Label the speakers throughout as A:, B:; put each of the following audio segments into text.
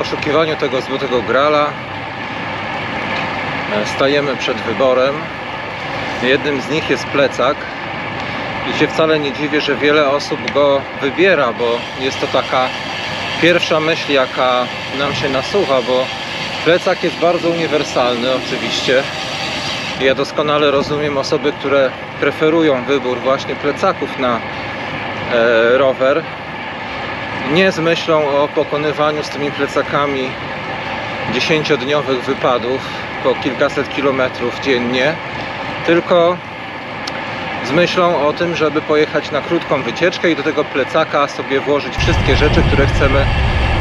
A: poszukiwaniu tego złotego grala e, stajemy przed wyborem. Jednym z nich jest plecak. I się wcale nie dziwię, że wiele osób go wybiera, bo jest to taka pierwsza myśl, jaka nam się nasuwa, bo plecak jest bardzo uniwersalny oczywiście. Ja doskonale rozumiem osoby, które preferują wybór właśnie plecaków na e, rower. Nie z myślą o pokonywaniu z tymi plecakami 10-dniowych wypadów po kilkaset kilometrów dziennie, tylko z myślą o tym, żeby pojechać na krótką wycieczkę i do tego plecaka sobie włożyć wszystkie rzeczy, które chcemy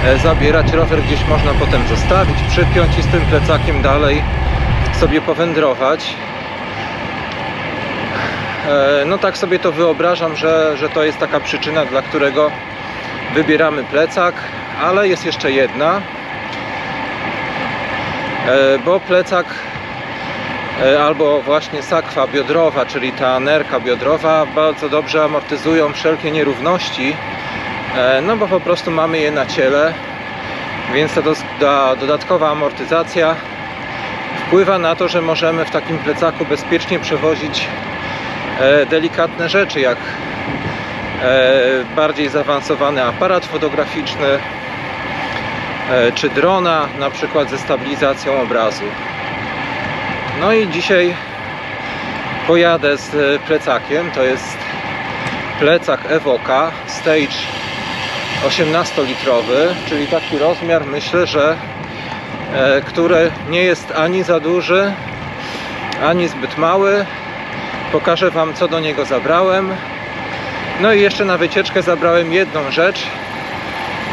A: e, zabierać. Rower gdzieś można potem zostawić, przypiąć i z tym plecakiem dalej sobie powędrować. E, No tak sobie to wyobrażam, że, że to jest taka przyczyna, dla którego wybieramy plecak, ale jest jeszcze jedna, E, bo plecak e, albo właśnie sakwa biodrowa, czyli ta nerka biodrowa bardzo dobrze amortyzują wszelkie nierówności, e, no bo po prostu mamy je na ciele, więc ta, ta dodatkowa amortyzacja wpływa na to, że możemy w takim plecaku bezpiecznie przewozić delikatne rzeczy, jak bardziej zaawansowany aparat fotograficzny, e, czy drona, na przykład ze stabilizacją obrazu. No i dzisiaj pojadę z e, plecakiem. To jest plecak Evoca Stage 18-litrowy, czyli taki rozmiar, myślę, że e, który nie jest ani za duży, ani zbyt mały. Pokażę Wam, co do niego zabrałem. No i jeszcze na wycieczkę zabrałem jedną rzecz,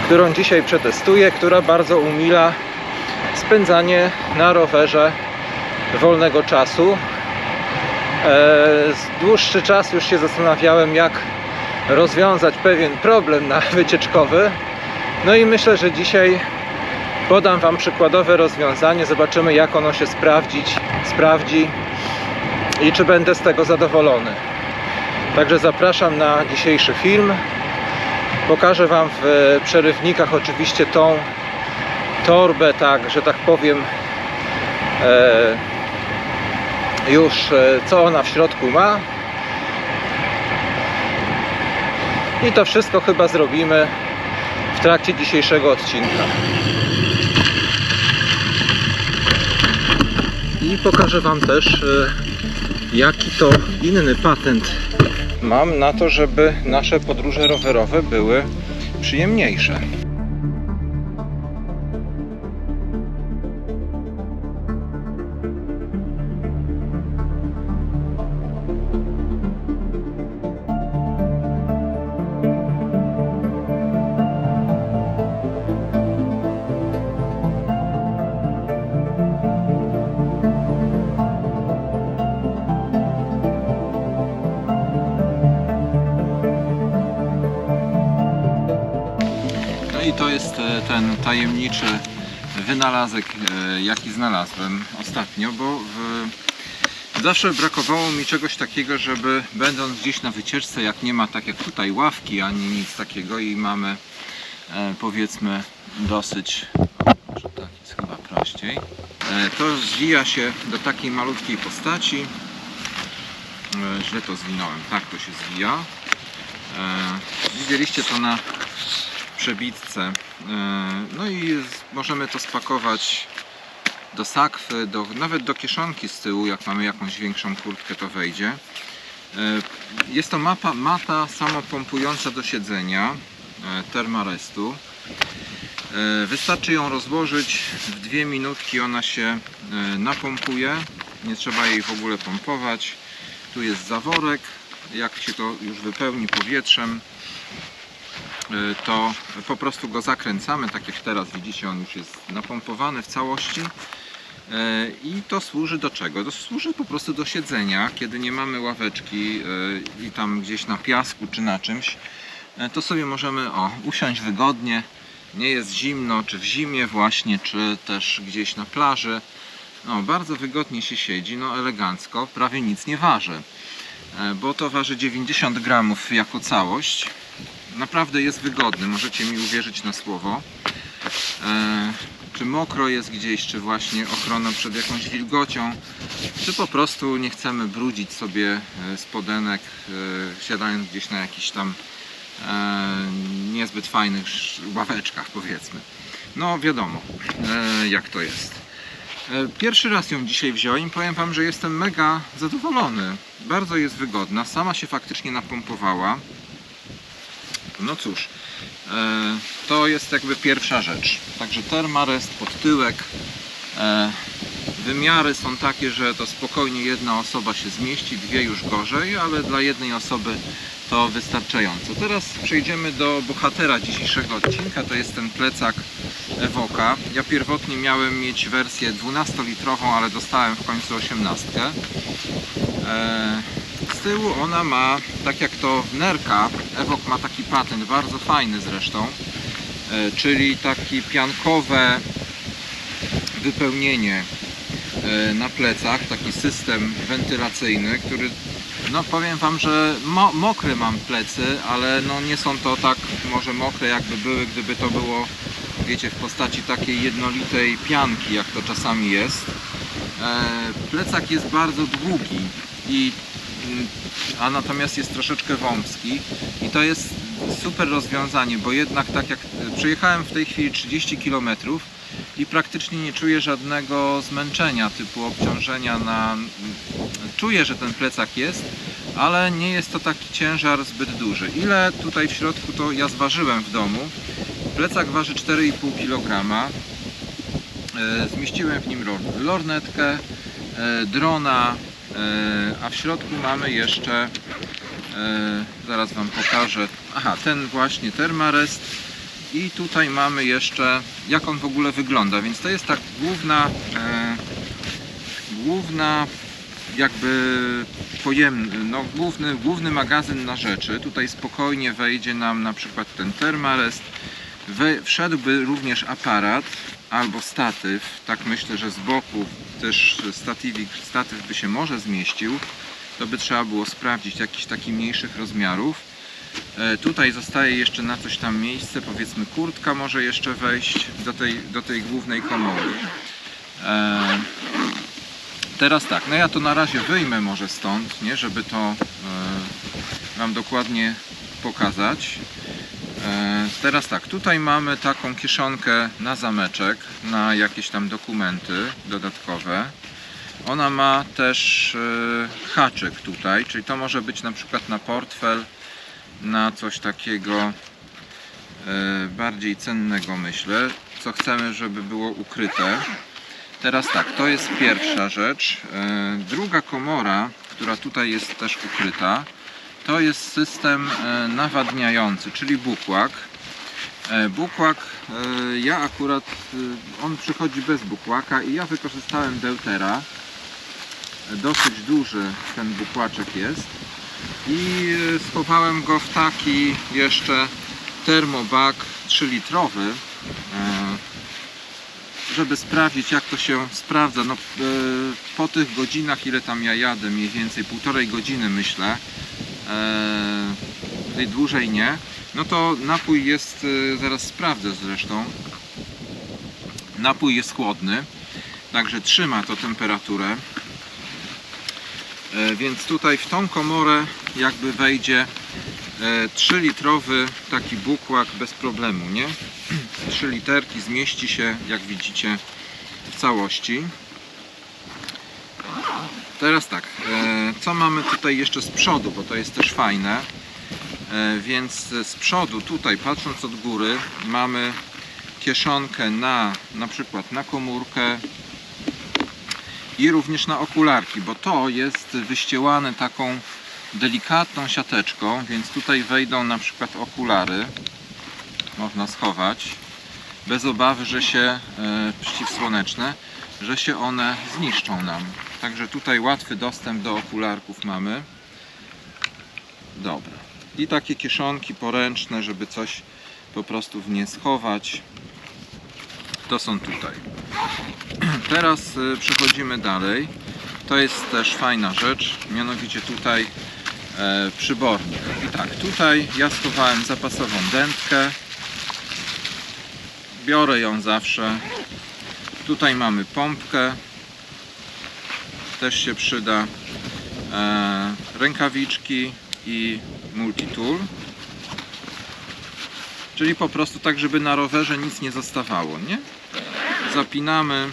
A: którą dzisiaj przetestuję, która bardzo umila spędzanie na rowerze wolnego czasu. E, dłuższy czas już się zastanawiałem, jak rozwiązać pewien problem na wycieczkowy. No i myślę, że dzisiaj podam Wam przykładowe rozwiązanie. Zobaczymy, jak ono się sprawdzić, sprawdzi i czy będę z tego zadowolony. Także zapraszam na dzisiejszy film. Pokażę Wam w przerywnikach oczywiście tą torbę, tak, że tak powiem, e, już e, co ona w środku ma. I to wszystko chyba zrobimy w trakcie dzisiejszego odcinka. I pokażę Wam też, e, jaki to inny patent mam na to, żeby nasze podróże rowerowe były przyjemniejsze. Ten tajemniczy wynalazek, e, jaki znalazłem ostatnio, bo w... zawsze brakowało mi czegoś takiego, żeby będąc gdzieś na wycieczce, jak nie ma tak jak tutaj ławki ani nic takiego i mamy e, powiedzmy dosyć, może tak jest chyba prościej, e, to zwija się do takiej malutkiej postaci. Źle to zwinąłem, tak to się zwija. Widzieliście to na przebitce. E, No i możemy to spakować do sakwy, do, nawet do kieszonki z tyłu, jak mamy jakąś większą kurtkę, to wejdzie. E, Jest to mapa, mata samopompująca do siedzenia Thermarestu. E, Wystarczy ją rozłożyć, w dwie minutki ona się napompuje, nie trzeba jej w ogóle pompować. Tu jest zaworek, jak się to już wypełni powietrzem, to po prostu go zakręcamy, tak jak teraz widzicie, on już jest napompowany w całości. Y, I to służy do czego? To służy po prostu do siedzenia, kiedy nie mamy ławeczki y, i tam gdzieś na piasku czy na czymś, y, to sobie możemy o, usiąść wygodnie, nie jest zimno, czy w zimie właśnie, czy też gdzieś na plaży. No, bardzo wygodnie się siedzi, no elegancko, prawie nic nie waży, bo to waży 90 gramów jako całość. Naprawdę jest wygodny, możecie mi uwierzyć na słowo. E, czy mokro jest gdzieś, czy właśnie ochrona przed jakąś wilgocią, czy po prostu nie chcemy brudzić sobie e, spodenek, e, siadając gdzieś na jakichś tam e, niezbyt fajnych ławeczkach, powiedzmy. No wiadomo, e, jak to jest. E, Pierwszy raz ją dzisiaj wziąłem i powiem Wam, że jestem mega zadowolony. Bardzo jest wygodna, sama się faktycznie napompowała. No cóż, e, to jest jakby pierwsza rzecz. Także termarest pod tyłek. E, Wymiary są takie, że to spokojnie jedna osoba się zmieści, dwie już gorzej, ale dla jednej osoby to wystarczająco. Teraz przejdziemy do bohatera dzisiejszego odcinka, to jest ten plecak Evoka. Ja pierwotnie miałem mieć wersję 12-litrową, ale dostałem w końcu 18. E, Z tyłu ona ma, tak jak to Nerka, Evok ma taki patent, bardzo fajny zresztą, e, czyli taki piankowe wypełnienie e, na plecach, taki system wentylacyjny, który no powiem Wam, że mo mokre mam plecy, ale no nie są to tak może mokre jakby były, gdyby to było wiecie w postaci takiej jednolitej pianki, jak to czasami jest. E, plecak jest bardzo długi i a natomiast jest troszeczkę wąski i to jest super rozwiązanie, bo jednak tak jak przejechałem w tej chwili 30 km i praktycznie nie czuję żadnego zmęczenia typu obciążenia na czuję, że ten plecak jest, ale nie jest to taki ciężar zbyt duży. Ile tutaj w środku to ja zważyłem w domu. Plecak waży 4,5 kg. Zmieściłem w nim lor- lornetkę, drona, a w środku mamy jeszcze, e, zaraz Wam pokażę, aha, ten właśnie termarest. I tutaj mamy jeszcze, jak on w ogóle wygląda, więc to jest tak główna, e, główna jakby pojemny, no główny, główny magazyn na rzeczy. Tutaj spokojnie wejdzie nam na przykład ten termarest, wszedłby również aparat albo statyw. Tak myślę, że z boku też statywik, statyw by się może zmieścił. To by trzeba było sprawdzić jakichś takich mniejszych rozmiarów. E, tutaj zostaje jeszcze na coś tam miejsce, powiedzmy kurtka może jeszcze wejść do tej, do tej głównej komory. E, teraz tak, no ja to na razie wyjmę może stąd, nie, żeby to e, Wam dokładnie pokazać. E, Teraz tak, tutaj mamy taką kieszonkę na zameczek, na jakieś tam dokumenty dodatkowe. Ona ma też e, haczyk tutaj, czyli to może być na przykład na portfel, na coś takiego e, bardziej cennego myślę, co chcemy, żeby było ukryte. Teraz tak, to jest pierwsza rzecz. Druga komora, która tutaj jest też ukryta, to jest system e, nawadniający, czyli bukłak. E, Bukłak, e, ja akurat, on przychodzi bez bukłaka i ja wykorzystałem deutera. Dosyć duży ten bukłaczek jest i schowałem go w taki jeszcze termobak 3-litrowy, e, żeby sprawdzić jak to się sprawdza. No, po tych godzinach, ile tam ja jadę, mniej więcej półtorej godziny myślę, e, tej dłużej nie, no to napój jest, e, zaraz sprawdzę zresztą, napój jest chłodny, także trzyma to temperaturę. E, Więc tutaj w tą komorę jakby wejdzie 3-litrowy taki bukłak bez problemu, nie? 3 literki zmieści się, jak widzicie, w całości. Teraz tak, co mamy tutaj jeszcze z przodu, bo to jest też fajne. E, Więc z przodu, tutaj patrząc od góry, mamy kieszonkę na na przykład na komórkę i również na okularki, bo to jest wyściełane taką delikatną siateczką, więc tutaj wejdą na przykład okulary. Można schować bez obawy, że się e, przeciwsłoneczne, że się one zniszczą nam. Także tutaj łatwy dostęp do okularków mamy. Dobra. I takie kieszonki poręczne, żeby coś po prostu w nie schować. To są tutaj. Teraz y, przechodzimy dalej. To jest też fajna rzecz, mianowicie tutaj e, przybornik. I tak, tutaj ja schowałem zapasową dętkę. Biorę ją zawsze Tutaj mamy pompkę. Też się przyda. E, rękawiczki i multitool. Czyli po prostu tak, żeby na rowerze nic nie zostawało, nie? Zapinamy.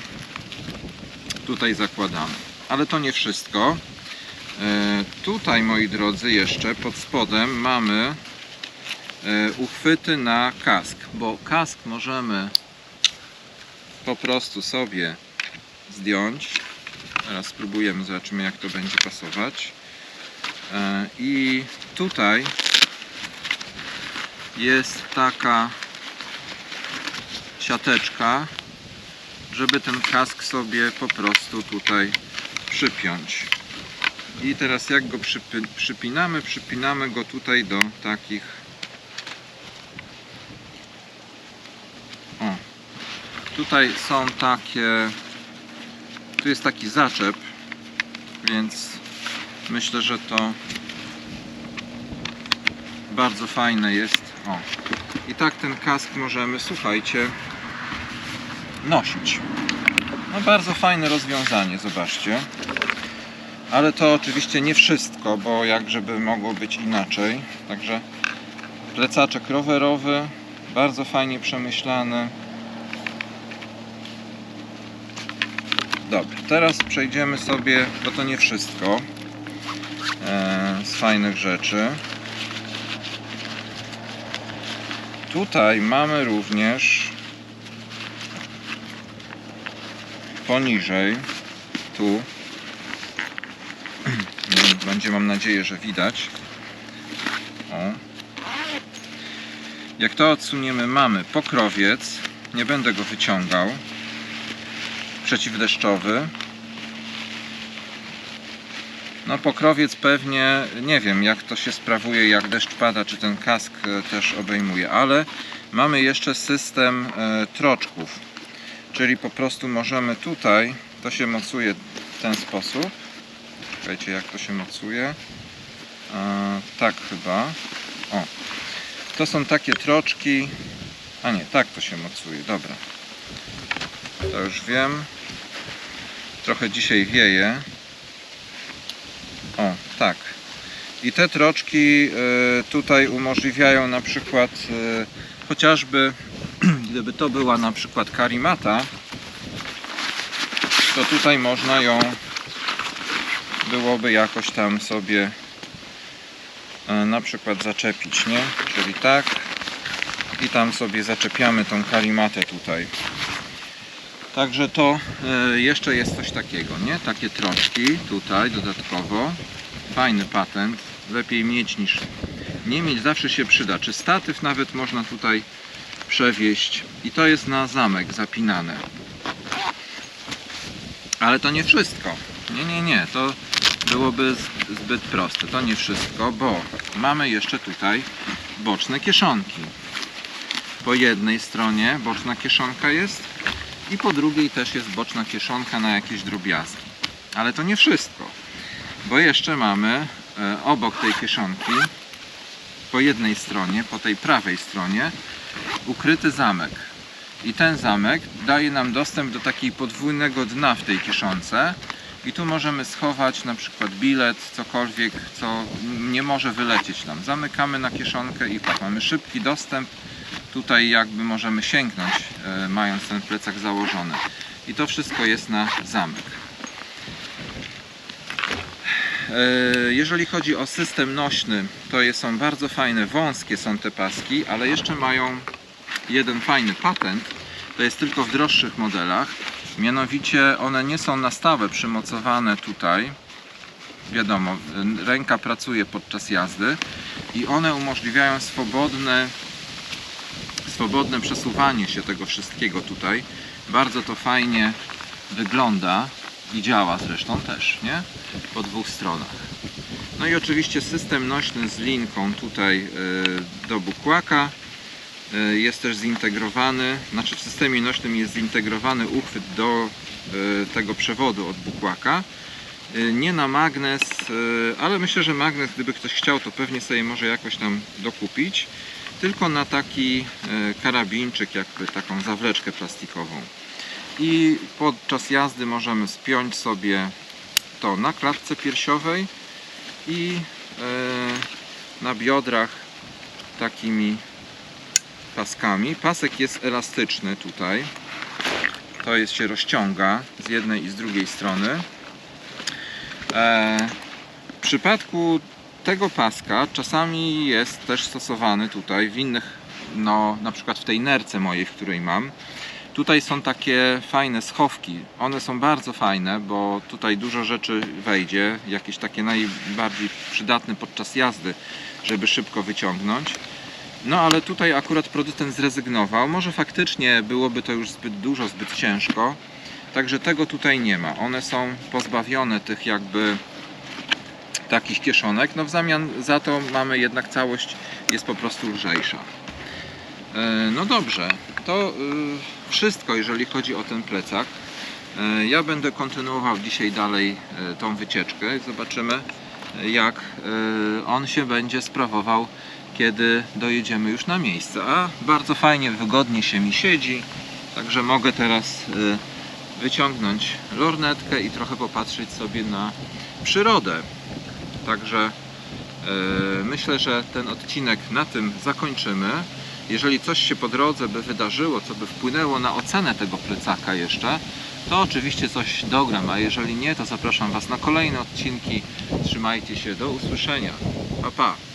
A: Tutaj zakładamy. Ale to nie wszystko. E, tutaj, moi drodzy, jeszcze pod spodem mamy e, uchwyty na kask, bo kask możemy po prostu sobie zdjąć. Teraz spróbujemy, zobaczymy jak to będzie pasować. E, I tutaj jest taka siateczka, żeby ten kask sobie po prostu tutaj przypiąć. I teraz jak go przypinamy, przypinamy go tutaj do takich o tutaj są takie tu jest taki zaczep więc myślę, że to bardzo fajne jest o i tak ten kask możemy słuchajcie nosić no bardzo fajne rozwiązanie zobaczcie ale to oczywiście nie wszystko, bo jak żeby mogło być inaczej. Także plecaczek rowerowy, bardzo fajnie przemyślany. Dobra, teraz przejdziemy sobie, bo to nie wszystko e, z fajnych rzeczy. Tutaj mamy również poniżej, tu będzie mam nadzieję, że widać. O. Jak to odsuniemy, mamy pokrowiec. Nie będę go wyciągał. Przeciwdeszczowy. No pokrowiec pewnie, nie wiem jak to się sprawuje, jak deszcz pada, czy ten kask e, też obejmuje, ale mamy jeszcze system e, troczków. Czyli po prostu możemy tutaj, to się mocuje w ten sposób Czekajcie, jak to się mocuje. E, tak chyba. O. To są takie troczki. A nie, tak to się mocuje. Dobra. To już wiem. Trochę dzisiaj wieje. O, tak. I te troczki e, tutaj umożliwiają na przykład e, chociażby gdyby to była na przykład karimata, to tutaj można ją byłoby jakoś tam sobie e, na przykład zaczepić, nie? Czyli tak i tam sobie zaczepiamy tą karimatę tutaj. Także to e, jeszcze jest coś takiego, nie? Takie troszki tutaj dodatkowo. Fajny patent. Lepiej mieć niż nie mieć. Zawsze się przyda. Czy statyw nawet można tutaj przewieźć. I to jest na zamek zapinane. Ale to nie wszystko. Nie, nie, nie. To byłoby zbyt proste. To nie wszystko, bo mamy jeszcze tutaj boczne kieszonki. Po jednej stronie boczna kieszonka jest i po drugiej też jest boczna kieszonka na jakieś drobiazgi. Ale to nie wszystko, bo jeszcze mamy e, obok tej kieszonki po jednej stronie, po tej prawej stronie ukryty zamek. I ten zamek daje nam dostęp do takiego podwójnego dna w tej kieszonce, i tu możemy schować na przykład bilet, cokolwiek, co nie może wylecieć nam. Zamykamy na kieszonkę i tak, mamy szybki dostęp. Tutaj jakby możemy sięgnąć, e, mając ten plecak założony. I to wszystko jest na zamek. E, Jeżeli chodzi o system nośny, to są bardzo fajne, wąskie są te paski, ale jeszcze mają jeden fajny patent. To jest tylko w droższych modelach. Mianowicie one nie są na stałe przymocowane tutaj. Wiadomo, ręka pracuje podczas jazdy i one umożliwiają swobodne, swobodne przesuwanie się tego wszystkiego tutaj. Bardzo to fajnie wygląda i działa zresztą też, nie? Po dwóch stronach. No i oczywiście system nośny z linką tutaj y, do bukłaka. Y, Jest też zintegrowany, znaczy w systemie nośnym jest zintegrowany uchwyt do y, tego przewodu od bukłaka. Nie na magnes, ale myślę, że magnes, gdyby ktoś chciał, to pewnie sobie może jakoś tam dokupić. Tylko na taki y, karabinczyk, jakby taką zawleczkę plastikową. i podczas jazdy możemy spiąć sobie to na klatce piersiowej i e, na biodrach takimi paskami. Pasek jest elastyczny tutaj. To jest się rozciąga z jednej i z drugiej strony. E, w przypadku tego paska czasami jest też stosowany tutaj w innych, no na przykład w tej nerce mojej, w której mam. Tutaj są takie fajne schowki. One są bardzo fajne, bo tutaj dużo rzeczy wejdzie, jakieś takie najbardziej przydatne podczas jazdy, żeby szybko wyciągnąć. No ale tutaj akurat producent zrezygnował. Może faktycznie byłoby to już zbyt dużo, zbyt ciężko. Także tego tutaj nie ma. One są pozbawione tych jakby takich kieszonek. No w zamian za to mamy jednak całość jest po prostu lżejsza. E, No dobrze, to y, wszystko jeżeli chodzi o ten plecak. E, Ja będę kontynuował dzisiaj dalej e, tą wycieczkę. Zobaczymy e, jak e, on się będzie sprawował, kiedy dojedziemy już na miejsce. A bardzo fajnie, wygodnie się mi siedzi, także mogę teraz e, wyciągnąć lornetkę i trochę popatrzeć sobie na przyrodę. Także e, myślę, że ten odcinek na tym zakończymy. Jeżeli coś się po drodze by wydarzyło, co by wpłynęło na ocenę tego plecaka jeszcze, to oczywiście coś dogram, a jeżeli nie, to zapraszam Was na kolejne odcinki. Trzymajcie się, do usłyszenia. Pa, pa.